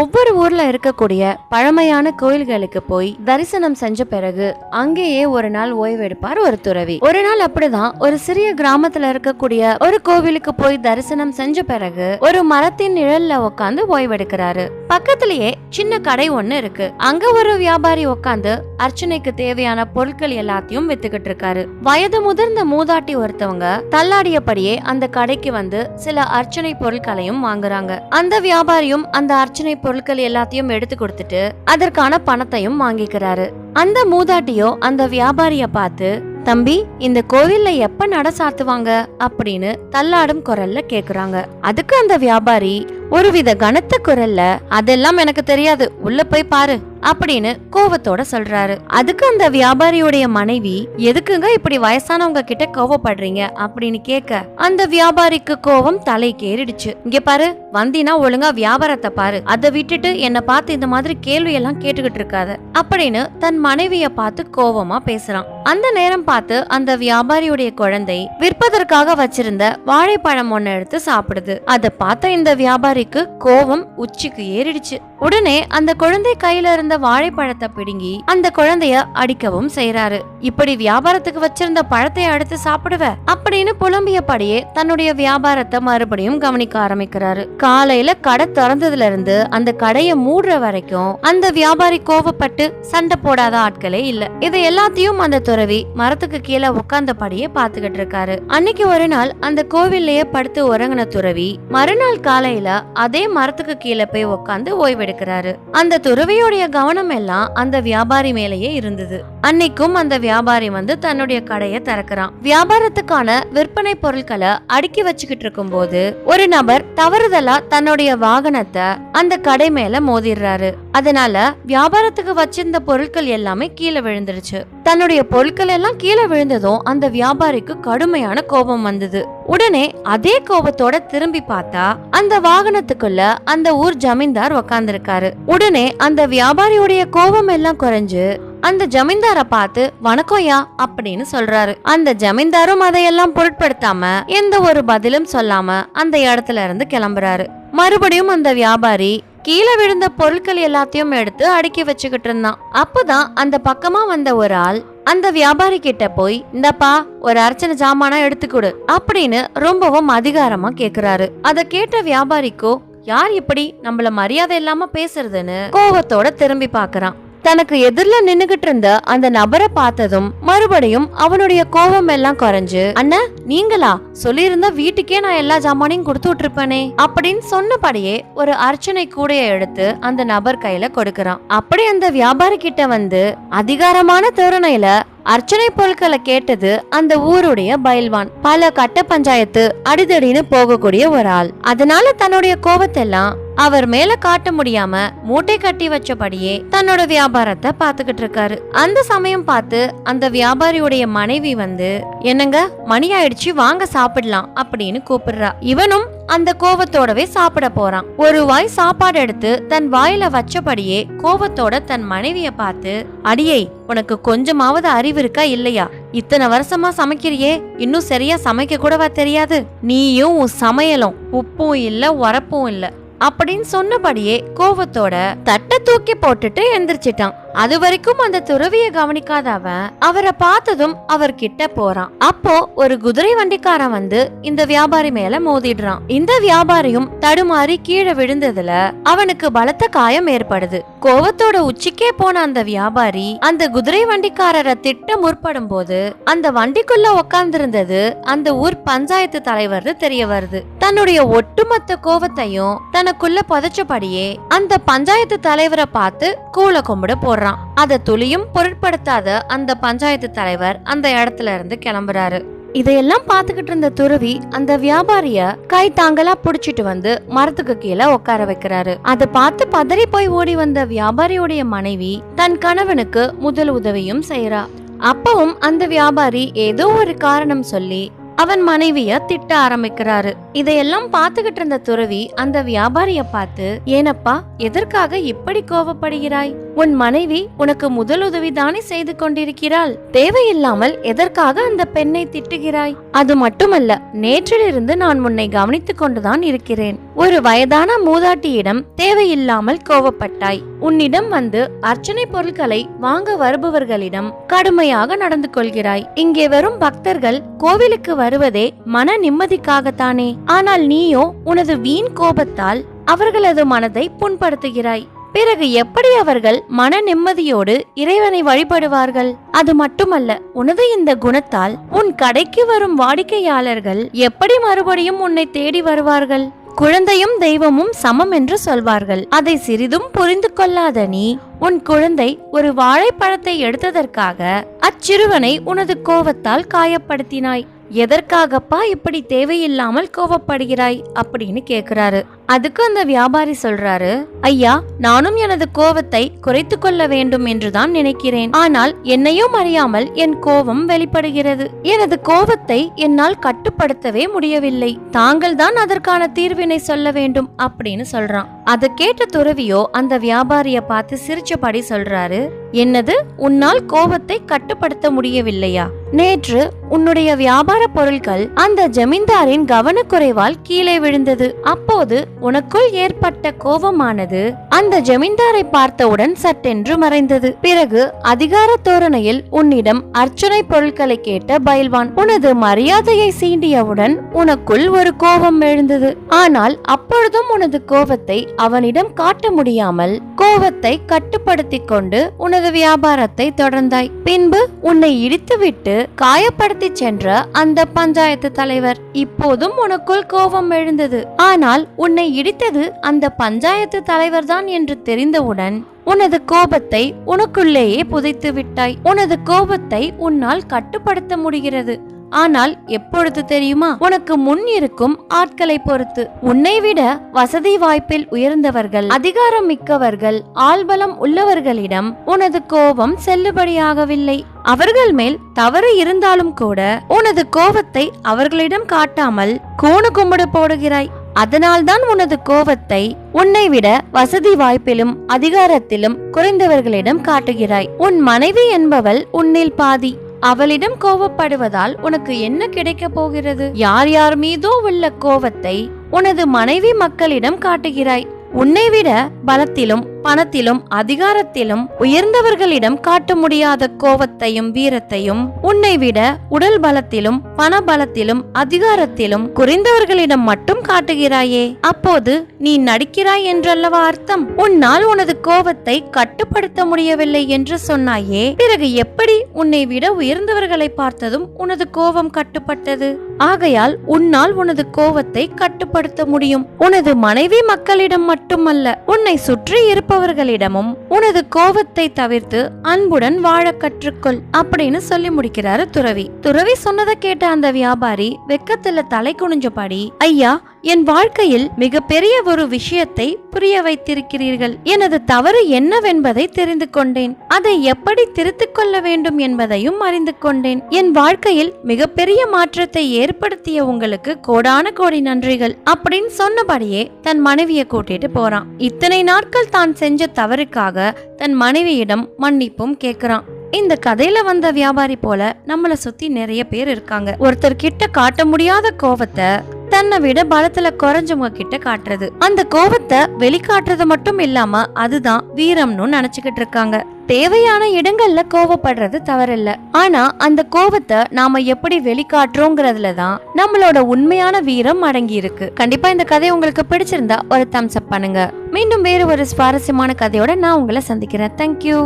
ஒவ்வொரு ஊர்ல இருக்கக்கூடிய பழமையான கோயில்களுக்கு போய் தரிசனம் செஞ்ச பிறகு அங்கேயே ஒரு நாள் ஓய்வெடுப்பார் ஒரு துறவி. ஒரு நாள் அப்படிதான் ஒரு சிறிய கிராமத்துல இருக்கக்கூடிய ஒரு கோவிலுக்கு போய் தரிசனம் செஞ்ச பிறகு ஒரு மரத்தின் நிழல்ல உட்காந்து ஓய்வெடுக்கிறாரு. பக்கத்திலேயே சின்ன கடை ஒண்ணு இருக்கு. அங்க ஒரு வியாபாரி உட்காந்து அர்ச்சனைக்கு தேவையான பொருட்கள் எல்லாத்தையும் வித்துக்கிட்டு இருக்காரு. வயது முதிர்ந்த மூதாட்டி ஒருத்தவங்க தள்ளாடியபடியே அந்த கடைக்கு வந்து சில அர்ச்சனை பொருட்களையும் வாங்குறாங்க. அந்த வியாபாரியும் அந்த அர்ச்சனை பொருட்கள் எல்லாத்தையும் எடுத்து கொடுத்துட்டு அதற்கான பணத்தையும் வாங்கிக்கிறாரு. அந்த மூதாட்டியோ அந்த வியாபாரிய பார்த்து தம்பி இந்த கோவில்ல எப்ப நட சாத்துவாங்க? அப்படின்னு தள்ளாடும் குரல்ல கேக்குறாங்க. அதுக்கு அந்த வியாபாரி ஒருவித கனத்த குரல்ல அதெல்லாம் எனக்கு தெரியாது. உள்ள போய் பாரு. அப்படின்னு கோவத்தோட சொல்றாரு. அதுக்கு அந்த வியாபாரியுடைய மனைவி எதுக்குங்க இப்படி வயசானவங்க கிட்ட கோவப்படுறீங்க? அப்படின்னு கேட்க அந்த வியாபாரிக்கு கோவம் தலைக்கு ஏறிடுச்சு இங்க பாரு வந்தினா ஒழுங்கா வியாபாரத்தை பாரு. அதை விட்டுட்டு என்ன பார்த்து இந்த மாதிரி கேள்வி எல்லாம் கேட்டுக்கிட்டு இருக்காத. அப்படின்னு தன் மனைவிய பார்த்து கோவமா பேசுறான். அந்த நேரம் பார்த்து அந்த வியாபாரியுடைய குழந்தை விற்பதற்காக வச்சிருந்த வாழைப்பழம் ஒன்னு எடுத்து சாப்பிடுது. அதை பார்த்த இந்த வியாபாரிக்கு கோவம் உச்சிக்கு ஏறிடுச்சு. உடனே அந்த குழந்தை கையில இருந்த வாழைப்பழத்தை பிடுங்கி அந்த குழந்தைய அடிக்கவும் செய்யறாரு இப்படி வியாபாரத்துக்கு வச்சிருந்த பழத்தை அடுத்து சாப்பிடுவ? அப்படின்னு புலம்பியபடியே தன்னுடைய வியாபாரத்தை மறுபடியும் கவனிக்க ஆரம்பிக்கிறாரு. காலையில கடை திறந்ததுல இருந்து அந்த கடையை மூடுற வரைக்கும் அந்த வியாபாரி கோவப்பட்டு சண்டை போடாத ஆட்களே இல்ல. இது எல்லாத்தையும் அந்த துறவி மரத்துக்கு கீழே உட்கார்ந்தபடியே பாத்துக்கிட்டு இருக்காரு. அன்னைக்கு ஒரு நாள் அந்த கோவில்லையே படுத்து உறங்கின துறவி மறுநாள் காலையில அதே மரத்துக்கு கீழே போய் உட்காந்து ஓய்வெடு எடுக்கிறாரு அந்த துறவியோடைய கவனம் எல்லாம் அந்த வியாபாரி மேலேயே இருந்தது. அன்னைக்கும் அந்த வியாபாரி வந்து தன்னுடைய கடையை திறக்கிறான். வியாபாரத்துக்கான விற்பனை பொருட்களை அடுக்கி வச்சுக்கிட்டு இருக்கும் போது ஒரு நபர் தவறுதலா தன்னுடைய வாகனத்தை அந்த கடை மேல மோதிடுறாரு. அதனால வியாபாரத்துக்கு வச்சிருந்த பொருட்கள் எல்லாமே கீழே விழுந்துருச்சு. தன்னுடைய பொருட்கள் எல்லாம் கீழே விழுந்ததும் அந்த வியாபாரிக்கு கடுமையான கோபம் வந்தது. உடனே அதே கோபத்தோட திரும்பி பார்த்தா அந்த வாகனத்துக்குள்ள அந்த ஊர் ஜமீன்தார் உக்காந்துருக்காரு. உடனே அந்த வியாபாரியுடைய கோபம் எல்லாம் குறைஞ்சு அந்த ஜமீன்தார பார்த்து வணக்கம்யா அப்படின்னு சொல்றாரு. அந்த ஜமீன்தாரும் அதையெல்லாம் பொருட்படுத்தாம எந்த ஒரு பதிலும் சொல்லாம அந்த இடத்துல இருந்து கிளம்புறாரு. மறுபடியும் அந்த வியாபாரி கீழே விழுந்த பொருட்கள் எல்லாத்தையும் எடுத்து அடுக்கி வச்சுக்கிட்டு இருந்தான். அப்பதான் அந்த பக்கமா வந்த ஒரு ஆள் அந்த வியாபாரி கிட்ட போய் இந்தப்பா ஒரு அர்ச்சனை ஜாமானா எடுத்துக்கொடு அப்படின்னு ரொம்பவும் அதிகாரமா கேக்குறாரு. அத கேட்ட வியாபாரிக்கோ யார் இப்படி நம்மள மரியாதை இல்லாம பேசுறதுன்னு? கோவத்தோட திரும்பி பாக்குறான் தனக்கு எதிரில் நின்னுகிட்டு இருந்த அந்த நபரை பார்த்ததும் மறுபடியும் அவனுடைய கோபம் எல்லாம் குறைஞ்சு அண்ணா நீங்களா? சொல்லியிருந்தா வீட்டுக்கே நான் எல்லா ஜாமானையும் கொடுத்து விட்டுருப்பேனே. அப்படின்னு சொன்னபடியே ஒரு அர்ச்சனை கூடைய எடுத்து அந்த நபர் கையில கொடுக்கறான். அப்படி அந்த வியாபாரி கிட்ட வந்து அதிகாரமான தோரணையில அர்ச்சனை பொருட்களை கேட்டது அந்த ஊருடைய பயில்வான். பல கட்ட பஞ்சாயத்து அடிதடின்னு போகக்கூடிய ஒரு ஆள். அதனால தன்னுடைய கோபத்தெல்லாம் அவர் மேல காட்ட முடியாம மூட்டை கட்டி வச்சபடியே தன்னோட வியாபாரத்தை பாத்துக்கிட்டு இருக்காரு. அந்த சமயம் பார்த்து அந்த வியாபாரியுடைய மனைவி வந்து என்னங்க மணி ஆயிடுச்சு வாங்க சாப்பிடலாம் அப்படின்னு கூப்பிடுறா. இவனும் அந்த கோவத்தோடவே சாப்பிட போறான். ஒரு வாய் சாப்பாடு எடுத்து தன் வாயில வச்சபடியே கோவத்தோட தன் மனைவிய பார்த்து அடியை உனக்கு கொஞ்சமாவது அறிவு இருக்கா இல்லையா? இத்தனை வருஷமா சமைக்கிறியே? இன்னும் சரியா சமைக்க கூடவா தெரியாது? நீயும் உன் சமையலும் உப்பும் இல்ல உரப்பும் இல்ல. அப்படின்னு சொன்னபடியே கோவத்தோட தட்டை தூக்கி போட்டுட்டு எந்திரிச்சிட்டான். அது வரைக்கும் அந்த துறவிய கவனிக்காத அவன் அவரை பார்த்ததும் அவர் கிட்ட போறான். அப்போ ஒரு குதிரை வண்டிக்காரன் வந்து இந்த வியாபாரி மேல மோதிடுறான். இந்த வியாபாரியும் தடுமாறி கீழே விழுந்ததுல அவனுக்கு பலத்த காயம் ஏற்படுது. கோவத்தோட உச்சிக்கே போன அந்த வியாபாரி அந்த குதிரை வண்டிக்காரரை திட்ட முற்படும் போது அந்த வண்டிக்குள்ள உட்கார்ந்திருந்தது அந்த ஊர் பஞ்சாயத்து தலைவர் தெரிய வருது. தன்னுடைய ஒட்டுமொத்த கோவத்தையும் தனக்குள்ள புதைச்சபடியே அந்த பஞ்சாயத்து தலைவரை பார்த்து கூல கும்பிட போடுறான் அத துளியும் பொருட்படுத்தாத அந்த பஞ்சாயத்து தலைவர் அந்த இடத்துல இருந்து கிளம்புறாரு. இதையெல்லாம் பாத்துக்கிட்டு இருந்த துறவி அந்த வியாபாரிய கை தாங்கலா புடிச்சிட்டு வந்து மரத்துக்கு கீழே உட்கார வைக்கிறாரு. அதை பார்த்து பதறி போய் ஓடி வந்த வியாபாரியுடைய மனைவி தன் கணவனுக்கு முதல் உதவியும் செய்யறா அப்பவும் அந்த வியாபாரி ஏதோ ஒரு காரணம் சொல்லி அவன் மனைவிய திட்ட ஆரம்பிக்கிறாரு. இதையெல்லாம் பார்த்துக்கிட்டு இருந்த துறவி அந்த வியாபாரிய பார்த்து ஏனப்பா எதற்காக இப்படி கோவப்படுகிறாய்? உன் மனைவி உனக்கு முதலுதவி தானே செய்து கொண்டிருக்கிறாள். தேவையில்லாமல் எதற்காக அந்த பெண்ணை திட்டுகிறாய்? அது மட்டுமல்ல நேற்றிலிருந்து நான் உன்னை கவனித்துக் கொண்டுதான் இருக்கிறேன். ஒரு வயதான மூதாட்டியிடம் தேவையில்லாமல் கோவப்பட்டாய். உன்னிடம் வந்து அர்ச்சனை பொருட்களை வாங்க வருபவர்களிடம் கடுமையாக நடந்து கொள்கிறாய். இங்கே வரும் பக்தர்கள் கோவிலுக்கு வருவதே மன நிம்மதிக்காகத்தானே. ஆனால் நீயோ உனது வீண் கோபத்தால் அவர்களது மனதை புண்படுத்துகிறாய். பிறகு எப்படி அவர்கள் மன நிம்மதியோடு இறைவனை வழிபடுவார்கள்? அது மட்டுமல்ல உனது இந்த குணத்தால் உன் கடைக்கு வரும் வாடிக்கையாளர்கள் எப்படி மறுபடியும் உன்னை தேடி வருவார்கள்? குழந்தையும் தெய்வமும் சமம் என்று சொல்வார்கள். அதை சிறிதும் புரிந்து கொள்ளாத நீ உன் குழந்தை ஒரு வாழைப்பழத்தை எடுத்ததற்காக அச்சிறுவனை உனது கோவத்தால் காயப்படுத்தினாய். எதற்காகப்பா இப்படி தேவையில்லாமல் கோவப்படுகிறாய் அப்படின்னு கேக்குறாரு அதுக்கு அந்த வியாபாரி சொல்றாரு ஐயா நானும் எனது கோவத்தை குறைத்து கொள்ள வேண்டும் என்றுதான் நினைக்கிறேன். ஆனால் என்னையும் அறியாமல் என் கோபம் வெளிப்படுகிறது. எனது கோபத்தை என்னால் கட்டுப்படுத்தவே முடியவில்லை. தாங்கள் தான் அதற்கான தீர்வினை சொல்ல வேண்டும் அப்படின்னு சொல்றான். அதை கேட்ட துறவியோ அந்த வியாபாரிய பார்த்து சிரிச்சபடி சொல்றாரு என்னது? உன்னால் கோபத்தை கட்டுப்படுத்த முடியவில்லையா? நேற்று உன்னுடைய வியாபார பொருட்கள் அந்த ஜமீன்தாரின் கவனக்குறைவால் கீழே விழுந்தது. அப்போது உனக்குள் ஏற்பட்ட கோபமானது அந்த ஜமீன்தாரை பார்த்தவுடன் சட்டென்று மறைந்தது. பிறகு அதிகார தோரணையில் உன்னிடம் அர்ச்சனை பொருட்களை கேட்ட பயில்வான் உனது மரியாதையை சீண்டியவுடன் உனக்குள் ஒரு கோபம் எழுந்தது. ஆனால் அப்பொழுதும் உனது கோபத்தை அவனிடம் காட்ட முடியாமல் கோபத்தை கட்டுப்படுத்தி கொண்டு உனது வியாபாரத்தை தொடர்ந்தாய். பின்பு உன்னை இடித்துவிட்டு காயப்படுத்தி சென்ற அந்த பஞ்சாயத்து தலைவர். இப்போதும் உனக்குள் கோபம் எழுந்தது. ஆனால் உன்னை இடித்தது அந்த பஞ்சாயத்து தலைவர்தான் என்று தெரிந்தவுடன் உனது கோபத்தை உனக்குள்ளேயே புதைத்து விட்டாய் உனது கோபத்தை உன்னால் கட்டுப்படுத்த முடிகிறது. ஆனால் எப்பொழுது தெரியுமா? உனக்கு முன் இருக்கும் ஆட்களை பொறுத்து. உன்னை விட வசதி வாய்ப்பில் உயர்ந்தவர்கள் அதிகாரம் மிக்கவர்கள் ஆள்பலம் உள்ளவர்களிடம் உனது கோபம் செல்லுபடியாகவில்லை. அவர்கள் மேல் தவறு இருந்தாலும் கூட உனது கோபத்தை அவர்களிடம் காட்டாமல் கூணு கும்பிடு போடுகிறாய். அதனால்தான் உனது கோபத்தை உன்னை விட வசதி வாய்ப்பிலும் அதிகாரத்திலும் குறைந்தவர்களிடம் காட்டுகிறாய். உன் மனைவி என்பவள் உன்னில் பாதி. அவளிடம் கோவப்படுவதால் உனக்கு என்ன கிடைக்க போகிறது? யார் யார் மீதோ உள்ள கோவத்தை உனது மனைவி மக்களிடம் காட்டுகிறாய். உன்னை விட பலத்திலும் பணத்திலும் அதிகாரத்திலும் உயர்ந்தவர்களிடம் காட்ட முடியாத கோபத்தையும் வீரத்தையும் உன்னை விட உடல் பலத்திலும் பண பலத்திலும் அதிகாரத்திலும் குறைந்தவர்களிடம் மட்டும் காட்டுகிறாயே. அப்போது நீ நடிக்கிறாய் என்றல்லவா அர்த்தம்? உன்னால் உனது கோபத்தை கட்டுப்படுத்த முடியவில்லை என்று சொன்னாயே. பிறகு எப்படி உன்னை விட உயர்ந்தவர்களை பார்த்ததும் உனது கோபம் கட்டுப்பட்டது? ஆகையால் உன்னால் உனது கோபத்தை கட்டுப்படுத்த முடியும். உனது மனைவி மக்களிடம் மட்டுமல்ல உன்னை சுற்றி இருப்ப இருப்பவர்களிடமும் உனது கோபத்தை தவிர்த்து அன்புடன் வாழ கற்றுக்கொள் அப்படின்னு சொல்லி முடிக்கிறாரு துறவி. துறவி சொன்னதை கேட்ட அந்த வியாபாரி வெக்கத்துல தலை குனிஞ்சபடி ஐயா என் வாழ்க்கையில் மிகப்பெரிய ஒரு விஷயத்தை புரிய வைத்திருக்கிறீர்கள். எனது தவறு என்னவென்பதை தெரிந்து கொண்டேன். அதை எப்படி திருத்திக் கொள்ள வேண்டும் என்பதையும் அறிந்து கொண்டேன். என் வாழ்க்கையில் மிகப்பெரிய மாற்றத்தை ஏற்படுத்திய உங்களுக்கு கோடான கோடி நன்றிகள். அப்படின்னு சொன்னபடியே தன் மனைவியை கூட்டிட்டு போறான். இத்தனை நாட்கள் தான் செஞ்ச தவறுக்காக தன் மனைவியிடம் மன்னிப்பும் கேட்கிறான் இந்த கதையில வந்த வியாபாரி போல நம்மள சுத்தி நிறைய பேர் இருக்காங்க. ஒருத்தர் கிட்ட காட்ட முடியாத கோவத்தை தன்னை விட பலத்துல குறைஞ்சவங்க கிட்ட காட்டுறது. அந்த கோபத்தை வெளிக்காட்டுறது மட்டும் இல்லாம அதுதான் வீரம்னு நினைச்சுக்கிட்டு இருக்காங்க. தேவையான இடங்கள்ல கோவப்படுறது தவறில்ல. ஆனா அந்த கோவத்தை நாம எப்படி வெளிக்காட்டுறோங்கிறதுல தான் நம்மளோட உண்மையான வீரம் அடங்கி இருக்கு. கண்டிப்பா இந்த கதை உங்களுக்கு பிடிச்சிருந்தா ஒரு தம்ஸ் அப் பண்ணுங்க. மீண்டும் வேறு ஒரு சுவாரஸ்யமான கதையோட நான் உங்களை சந்திக்கிறேன். தேங்க்யூ